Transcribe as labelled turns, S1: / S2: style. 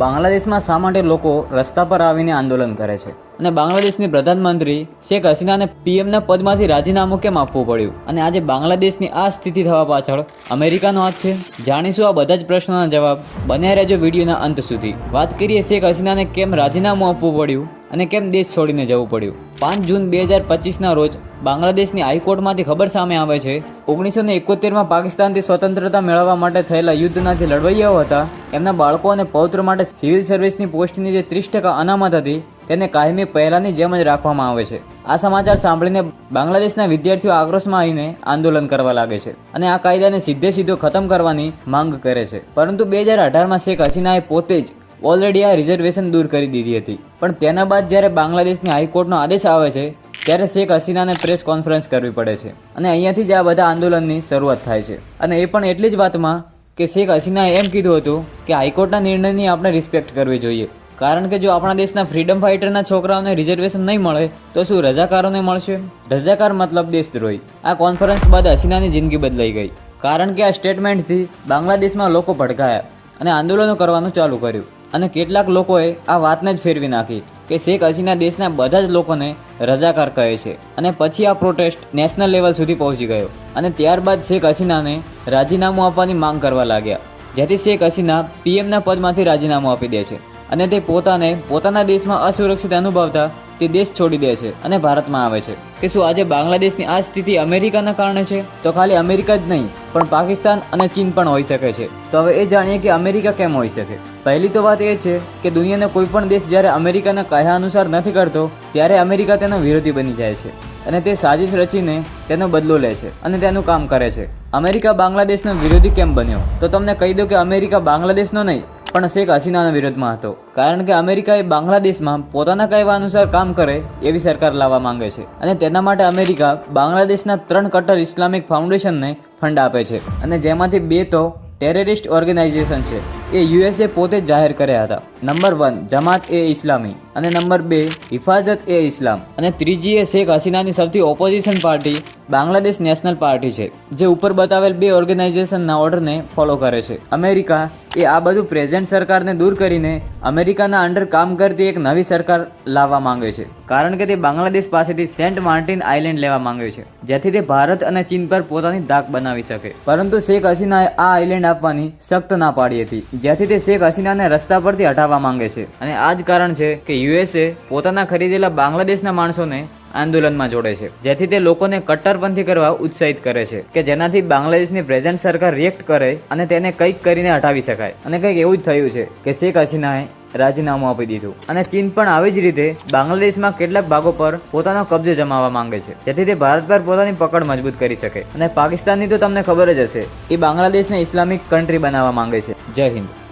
S1: બાંગ્લાદેશમાં શા માટે લોકો રસ્તા પર આવીને આંદોલન કરે છે? અને બાંગ્લાદેશની પ્રધાનમંત્રી શેખ હસીનાને પીએમના પદમાંથી રાજીનામું કેમ આપવું પડ્યું? અને આજે બાંગ્લાદેશની આ સ્થિતિ થવા પાછળ અમેરિકાનો હાથ છે? જાણીશું આ બધા જ પ્રશ્નોના જવાબ બન્યા રહેજો વિડીયોના અંત સુધી. વાત કરીએ શેખ હસીનાને કેમ રાજીનામું આપવું પડ્યું અને કેમ દેશ છોડીને જવું પડ્યું? પાંચ જૂન બે હજાર પચીસના રોજ બાંગ્લાદેશની હાઈકોર્ટમાંથી ખબર સામે આવે છે ઓગણીસો ને એકોતેરમાં પાકિસ્તાનથી સ્વતંત્રતા મેળવવા માટે થયેલા યુદ્ધના જે લડવૈયાઓ હતા, એમના બાળકો અને પૌત્ર માટે સિવિલ સર્વિસની પોસ્ટની જે ત્રીસ ટકા અનામત હતી, તેને કાયમી પહેલાની જેમ જ રાખવામાં આવે છે. આ સમાચાર સાંભળીને બાંગ્લાદેશના વિદ્યાર્થીઓ આક્રોશમાં આવીને આંદોલન કરવા લાગે છે અને આ કાયદાને સીધે સીધો ખતમ કરવાની માંગ કરે છે. પરંતુ બે હજાર અઢારમાં શેખ હસીનાએ પોતે જ ઓલરેડી આ રિઝર્વેશન દૂર કરી દીધી હતી. પણ તેના બાદ જ્યારે બાંગ્લાદેશની હાઈકોર્ટનો આદેશ આવે છે ત્યારે શેખ હસીનાને પ્રેસ કોન્ફરન્સ કરવી પડે છે. અને અહીંયાથી જ આ બધા આંદોલનની શરૂઆત થાય છે. અને એ પણ એટલી જ વાતમાં કે શેખ હસીનાએ એમ કીધું હતું કે હાઈકોર્ટના નિર્ણયની આપણે રિસ્પેક્ટ કરવી જોઈએ. કારણ કે જો આપણા દેશના ફ્રીડમ ફાઇટરના છોકરાઓને રિઝર્વેશન નહીં મળે, તો શું રજાકારોને મળશે? રજાકાર મતલબ દેશદ્રોહી. આ કોન્ફરન્સ બાદ હસીનાની જિંદગી બદલાઈ ગઈ. કારણ કે આ સ્ટેટમેન્ટથી બાંગ્લાદેશમાં લોકો ભડકાયા અને આંદોલનો કરવાનું ચાલુ કર્યું. અને કેટલાક લોકોએ આ વાતને જ ફેરવી નાખી. કે શેખ હસીના દેશના બધા જ લોકોને રજાકાર કહે છે. અને પછી આ પ્રોટેસ્ટ નેશનલ લેવલ સુધી પહોંચી ગયો. અને ત્યારબાદ શેખ હસીનાને રાજીનામું આપવાની માંગ કરવા લાગ્યા. જેથી શેખ હસીના પીએમના પદમાંથી રાજીનામું આપી દે છે. અને તે પોતાને પોતાના દેશમાં અસુરક્ષિત અનુભવતા તે દેશ છોડી દે છે અને ભારતમાં આવે છે. કે શું આજે બાંગ્લાદેશની આ સ્થિતિ અમેરિકાના કારણે છે? તો ખાલી અમેરિકા જ નહીં, પણ પાકિસ્તાન અને ચીન પણ હોઈ શકે છે. તો હવે એ જાણીએ કે અમેરિકા કેમ હોઈ શકે? પહેલી તો વાત એ છે કે દુનિયાનો કોઈ પણ દેશ જ્યારે અમેરિકાના કહ્યા અનુસાર નથી કરતો, ત્યારે અમેરિકા તેનો વિરોધી બની જાય છે અને તે સાજિશ રચીને તેનો બદલો લે છે અને તેનું કામ કરે છે. અમેરિકા બાંગ્લાદેશનો વિરોધી કેમ બન્યો? તો તમને કહી દો કે અમેરિકા બાંગ્લાદેશનો નહીં પણ શેખ હસીનાના વિરોધમાં હતો. કારણ કે અમેરિકાએ બાંગ્લાદેશમાં પોતાના કહેવા અનુસાર કામ કરે એવી સરકાર લાવવા માંગે છે. અને તેના માટે અમેરિકા બાંગ્લાદેશના ત્રણ કટ્ટર ઇસ્લામિક ફાઉન્ડેશનને ફંડ આપે છે. અને જેમાંથી બે તો ટેરરિસ્ટ ઓર્ગેનાઇઝેશન છે. એ યુએસએ પોતે જ જાહેર કર્યા હતા. Number one Jamaat e Islami. અને નંબર બે હિફાજત એ ઇસ્લામ. અને ત્રીજી એ શેખ હસીનાની સૌથી opposition party Bangladesh National Party છે, જે ઉપર બતાવેલ બે ઓર્ગેનાઇઝેશનના ઓર્ડરને ફોલો કરે છે. અમેરિકા એ આ બધું પ્રેઝન્ટ સરકારને દૂર કરીને અમેરિકાના અંડર કામ કરતી એક નવી સરકાર લાવવા માંગે છે. કારણ કે તે બાંગ્લાદેશ પાસેથી સેન્ટ માર્ટિન આઇલેન્ડ લેવા માંગે છે, જેથી તે ભારત અને ચીન પર પોતાની ધાક બનાવી શકે. પરંતુ શેખ હસીનાએ આ આઇલેન્ડ આપવાની સખ્ત ના પાડી હતી. જેથી તે શેખ હસીનાને રસ્તા પરથી હટાવવા માંગે છે. અને આ જ કારણ છે કે યુએસએ પોતાના ખરીદેલા બાંગ્લાદેશના માણસોને આંદોલનમાં જોડે છે. જેથી તે લોકોને કટ્ટરપંથી કરવા ઉત્સાહિત કરે છે કે જેનાથી બાંગ્લાદેશની પ્રેઝન્ટ સરકાર રિએક્ટ કરે અને તેને કંઈક કરીને હટાવી શકાય. અને કંઈક એવું જ થયું છે કે શેખ હસીનાએ રાજીનામું આપી દીધું. અને ચીન પણ આવી જ રીતે બાંગ્લાદેશમાં કેટલાક ભાગો પર પોતાનો કબજો જમાવવા માંગે છે. જેથી તે ભારત પર પોતાની પકડ મજબૂત કરી શકે. અને પાકિસ્તાનની તો તમને ખબર જ હશે, એ બાંગ્લાદેશને ઇસ્લામિક કન્ટ્રી બનાવવા માંગે છે. જય હિન્દ.